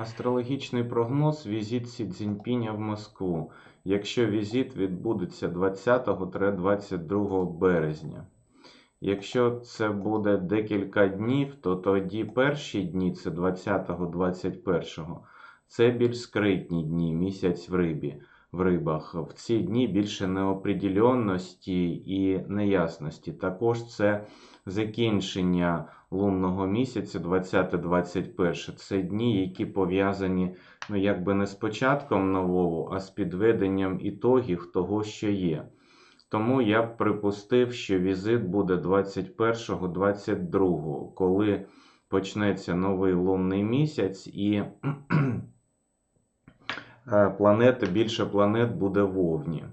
Астрологічний прогноз візит Сі Цзіньпіня в Москву. Якщо візит відбудеться 20-22 березня. Якщо це буде декілька днів, то тоді перші дні, це 20-21, це більш скритні дні, місяць в рибі, в рибах. В ці дні більше неопределенності і неясності. Також це закінчення лунного місяця 20-21. Це дні, які пов'язані ну, якби не з початком нового, а з підведенням ітогів того, що є. Тому я б припустив, що візит буде 21-22, коли почнеться новий лунний місяць і е, планети, більше планет буде в Овні.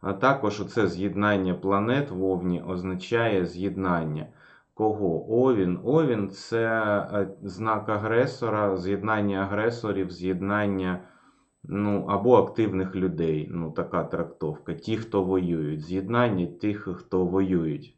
А також оце з'єднання планет в Овні означає з'єднання. Кого? Овін. Овін це е, знак агресора, з'єднання агресорів, з'єднання ну, або активних людей. Ну, така трактовка. Ті, хто воюють. З'єднання тих, хто воюють.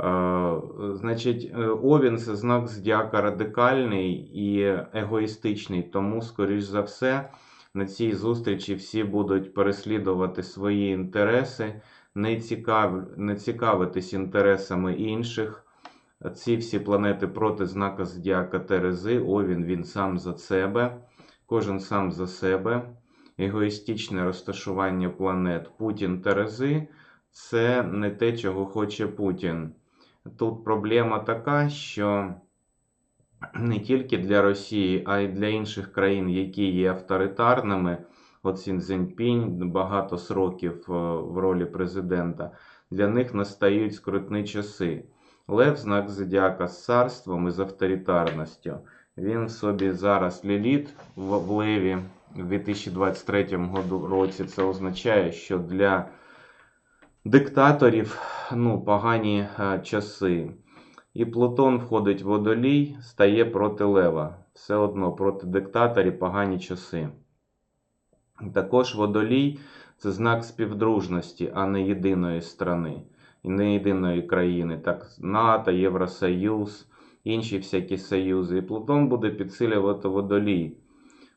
Е, значить, е, Овін це знак зодіака радикальний і егоїстичний, тому, скоріш за все, на цій зустрічі всі будуть переслідувати свої інтереси, не, цікав... не цікавитись інтересами інших. Ці всі планети проти знака Зодіака Терези, Овін він сам за себе, кожен сам за себе. Егоїстичне розташування планет Путін Терези це не те, чого хоче Путін. Тут проблема така, що не тільки для Росії, а й для інших країн, які є авторитарними. От Сін багато сроків е, в ролі президента. Для них настають скрутні часи. Лев знак зодіака з царством і з авторитарністю. Він собі зараз ліліт в, Леві в 2023 році. Це означає, що для диктаторів ну, погані а, часи. І Плутон входить в водолій, стає проти Лева. Все одно проти диктаторів погані часи. Також водолій це знак співдружності, а не єдиної страни і не єдиної країни, так НАТО, Євросоюз, інші всякі союзи. І Плутон буде підсилювати водолій.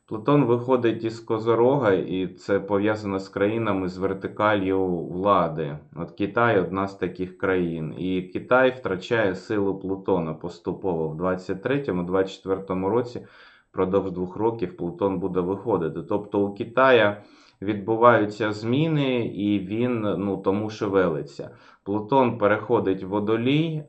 Плутон виходить із Козорога, і це пов'язано з країнами з вертикалью влади. От Китай одна з таких країн. І Китай втрачає силу Плутона поступово в 23-24 році. Впродовж двох років Плутон буде виходити. Тобто у Китая відбуваються зміни, і він ну, тому шевелиться. Плутон переходить в водолій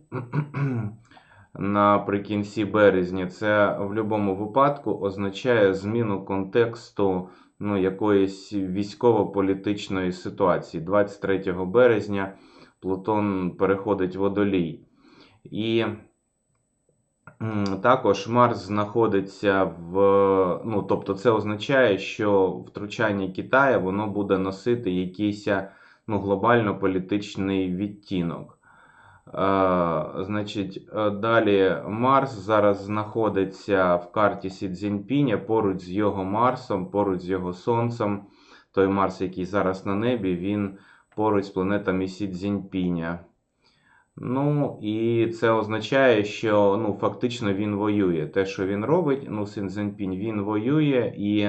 наприкінці березня. Це в будь-якому випадку означає зміну контексту ну, якоїсь військово-політичної ситуації. 23 березня Плутон переходить в водолій. І також Марс знаходиться в. Ну, тобто, це означає, що втручання Китаю воно буде носити якийсь ну, глобально-політичний відтінок. Е, значить, Далі Марс зараз знаходиться в карті Сі Цзіньпіня поруч з його Марсом, поруч з його Сонцем. Той Марс, який зараз на небі, він поруч з планетами Сі Цзіньпіня. Ну, і це означає, що ну, фактично він воює. Те, що він робить, ну, Син Цзіньпінь, він воює і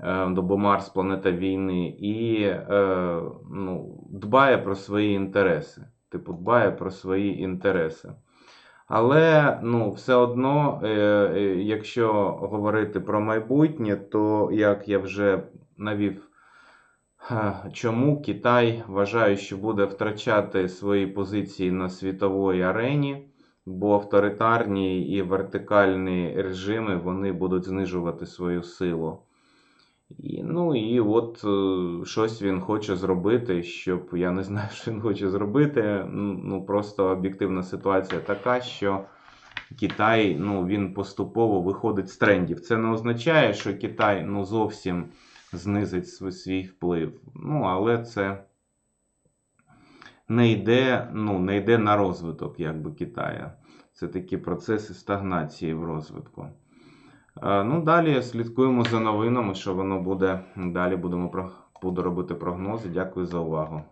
е, бо Марс планета війни, і е, ну, дбає про свої інтереси. Типу, дбає про свої інтереси. Але ну, все одно, е, е, якщо говорити про майбутнє, то як я вже навів. Чому Китай вважає, що буде втрачати свої позиції на світовій арені, бо авторитарні і вертикальні режими вони будуть знижувати свою силу. І, Ну і от е, щось він хоче зробити, щоб я не знаю, що він хоче зробити. Ну Просто об'єктивна ситуація така, що Китай ну, він поступово виходить з трендів. Це не означає, що Китай ну, зовсім знизить свій вплив. Ну, але це не йде ну, не йде на розвиток якби, Китаю. Це такі процеси стагнації в розвитку. Ну, Далі слідкуємо за новинами, що воно буде. Далі будемо робити прогнози. Дякую за увагу.